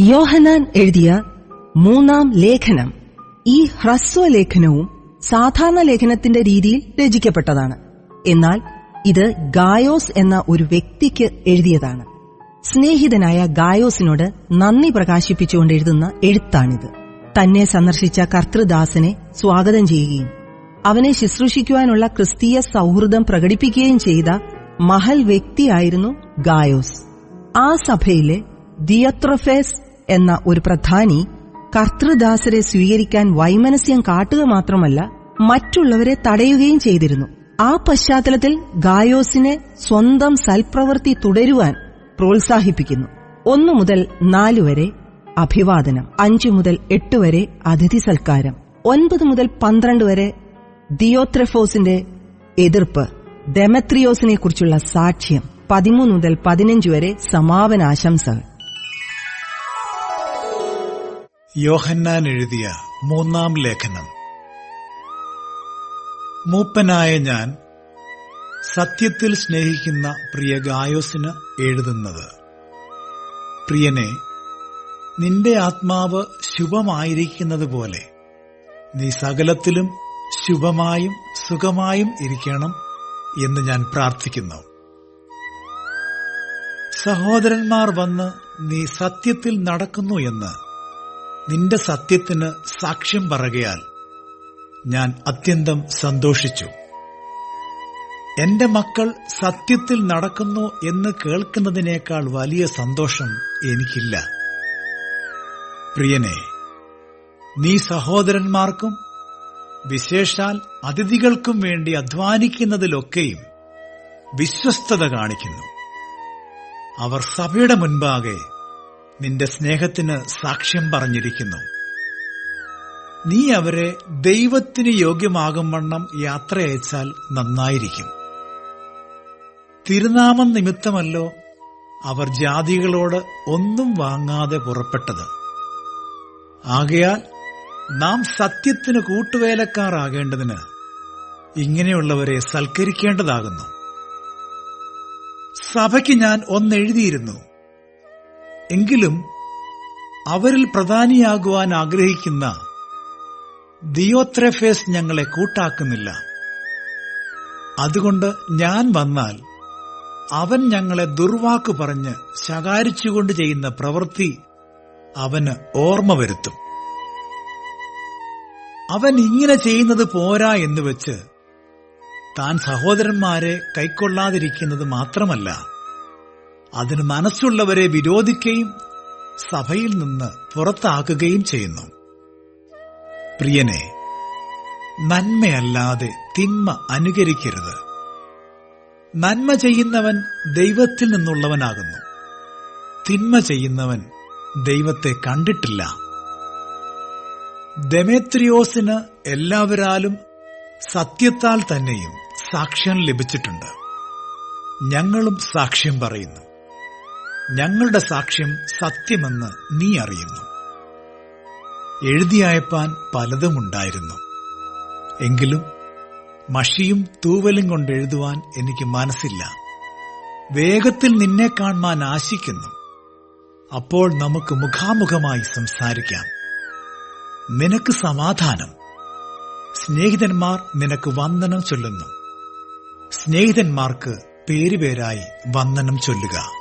യോഹനാൻ എഴുതിയ മൂന്നാം ലേഖനം ഈ ഹ്രസ്വ ലേഖനവും സാധാരണ ലേഖനത്തിന്റെ രീതിയിൽ രചിക്കപ്പെട്ടതാണ്. എന്നാൽ ഇത് ഗായോസ് എന്ന ഒരു വ്യക്തിക്ക് എഴുതിയതാണ്. സ്നേഹിതനായ ഗായോസിനോട് നന്ദി പ്രകാശിപ്പിച്ചുകൊണ്ട് എഴുതുന്ന എഴുത്താണിത്. തന്നെ സന്ദർശിച്ച കർത്തൃദാസനെ സ്വാഗതം ചെയ്യുകയും അവനെ ശുശ്രൂഷിക്കുവാനുള്ള ക്രിസ്തീയ സൗഹൃദം പ്രകടിപ്പിക്കുകയും ചെയ്ത മഹൽ വ്യക്തിയായിരുന്നു ഗായോസ്. ആ സഭയിലെ ദിയത്രഫേസ് എന്ന ഒരു പ്രധാനി കർത്തൃദാസരെ സ്വീകരിക്കാൻ വൈമനസ്യം കാട്ടുക മാത്രമല്ല മറ്റുള്ളവരെ തടയുകയും ചെയ്തിരുന്നു. ആ പശ്ചാത്തലത്തിൽ ഗായോസിനെ സ്വന്തം സൽപ്രവൃത്തി തുടരുവാൻ പ്രോത്സാഹിപ്പിക്കുന്നു. ഒന്നു മുതൽ നാലു വരെ അഭിവാദനം അഞ്ചു മുതൽ എട്ട് വരെ അതിഥി സൽക്കാരം ഒൻപത് മുതൽ പന്ത്രണ്ട് വരെ ദിയോത്രഫോസിന്റെ എതിർപ്പ് ഡെമത്രിയോസിനെ കുറിച്ചുള്ള സാക്ഷ്യം പതിമൂന്ന് മുതൽ പതിനഞ്ച് വരെ സമാപനാശംസകൾ. യോഹന്നാൻ എഴുതിയ മൂന്നാം ലേഖനം. മൂപ്പനായ ഞാൻ സത്യത്തിൽ സ്നേഹിക്കുന്ന പ്രിയ ഗായോസിന് എഴുതുന്നത്. പ്രിയനെ നിന്റെ ആത്മാവ് ശുഭമായിരിക്കുന്നത് പോലെ നീ സകലത്തിലും ശുഭമായും സുഖമായും ഇരിക്കണം എന്ന് ഞാൻ പ്രാർത്ഥിക്കുന്നു. സഹോദരന്മാർ വന്ന് നീ സത്യത്തിൽ നടക്കുന്നു എന്ന് നിന്റെ സത്യത്തിന് സാക്ഷ്യം പറകയാൽ ഞാൻ അത്യന്തം സന്തോഷിച്ചു. എന്റെ മക്കൾ സത്യത്തിൽ നടക്കുന്നു എന്ന് കേൾക്കുന്നതിനേക്കാൾ വലിയ സന്തോഷം എനിക്കില്ല. പ്രിയനെ നീ സഹോദരന്മാർക്കും വിശേഷാൽ അതിഥികൾക്കും വേണ്ടി അധ്വാനിക്കുന്നതിലൊക്കെയും വിശ്വസ്തത കാണിക്കുന്നു. അവർ സഭയുടെ മുൻപാകെ നിന്റെ സ്നേഹത്തിന് സാക്ഷ്യം പറഞ്ഞിരിക്കുന്നു. നീ അവരെ ദൈവത്തിന് യോഗ്യമാകും വണ്ണം യാത്രയച്ചാൽ നന്നായിരിക്കും. തിരുനാമം നിമിത്തമല്ലോ അവർ ജാതികളോട് ഒന്നും വാങ്ങാതെ പുറപ്പെട്ടത്. ആകയാൽ നാം സത്യത്തിന് കൂട്ടുവേലക്കാരാകേണ്ടതിന് ഇങ്ങനെയുള്ളവരെ സൽക്കരിക്കേണ്ടതാകുന്നു. സഭയ്ക്ക് ഞാൻ ഒന്നെഴുതിയിരുന്നു. എങ്കിലും അവരിൽ പ്രധാനിയാകുവാൻ ആഗ്രഹിക്കുന്ന ദിയോത്രഫേസ് ഞങ്ങളെ കൂട്ടാക്കുന്നില്ല. അതുകൊണ്ട് ഞാൻ വന്നാൽ അവൻ ഞങ്ങളെ ദുർവാക്ക് പറഞ്ഞ് ശകാരിച്ചുകൊണ്ട് ചെയ്യുന്ന പ്രവൃത്തി അവന് ഓർമ്മ വരുത്തും. അവൻ ഇങ്ങനെ ചെയ്യുന്നത് പോരാ എന്ന് വെച്ച് താൻ സഹോദരന്മാരെ കൈക്കൊള്ളാതിരിക്കുന്നത് മാത്രമല്ല. അതിന് മനസ്സുള്ളവരെ വിരോധിക്കുകയും സഭയിൽ നിന്ന് പുറത്താക്കുകയും ചെയ്യുന്നു. പ്രിയനെ നന്മയല്ലാതെ തിന്മ അനുകരിക്കരുത്. നന്മ ചെയ്യുന്നവൻ ദൈവത്തിൽ നിന്നുള്ളവനാകുന്നു. തിന്മ ചെയ്യുന്നവൻ ദൈവത്തെ കണ്ടിട്ടില്ല. ദമേത്രിയോസിന് എല്ലാവരാലും സത്യത്താൽ തന്നെയും സാക്ഷ്യം ലഭിച്ചിട്ടുണ്ട്. ഞങ്ങളും സാക്ഷ്യം പറയുന്നു. ഞങ്ങളുടെ സാക്ഷ്യം സത്യമെന്ന് നീ അറിയുന്നു. എഴുതിയയപ്പാൻ പലതുമുണ്ടായിരുന്നു. എങ്കിലും മഷിയും തൂവലും കൊണ്ട് എഴുതുവാൻ എനിക്ക് മനസ്സില്ല. വേഗത്തിൽ നിന്നെ കാണുവാൻ ആശിക്കുന്നു. അപ്പോൾ നമുക്ക് മുഖാമുഖമായി സംസാരിക്കാം. നിനക്ക് സമാധാനം. സ്നേഹിതന്മാർ നിനക്ക് വന്ദനം ചൊല്ലുന്നു. സ്നേഹിതന്മാർക്ക് പേരുപേരായി വന്ദനം ചൊല്ലുക.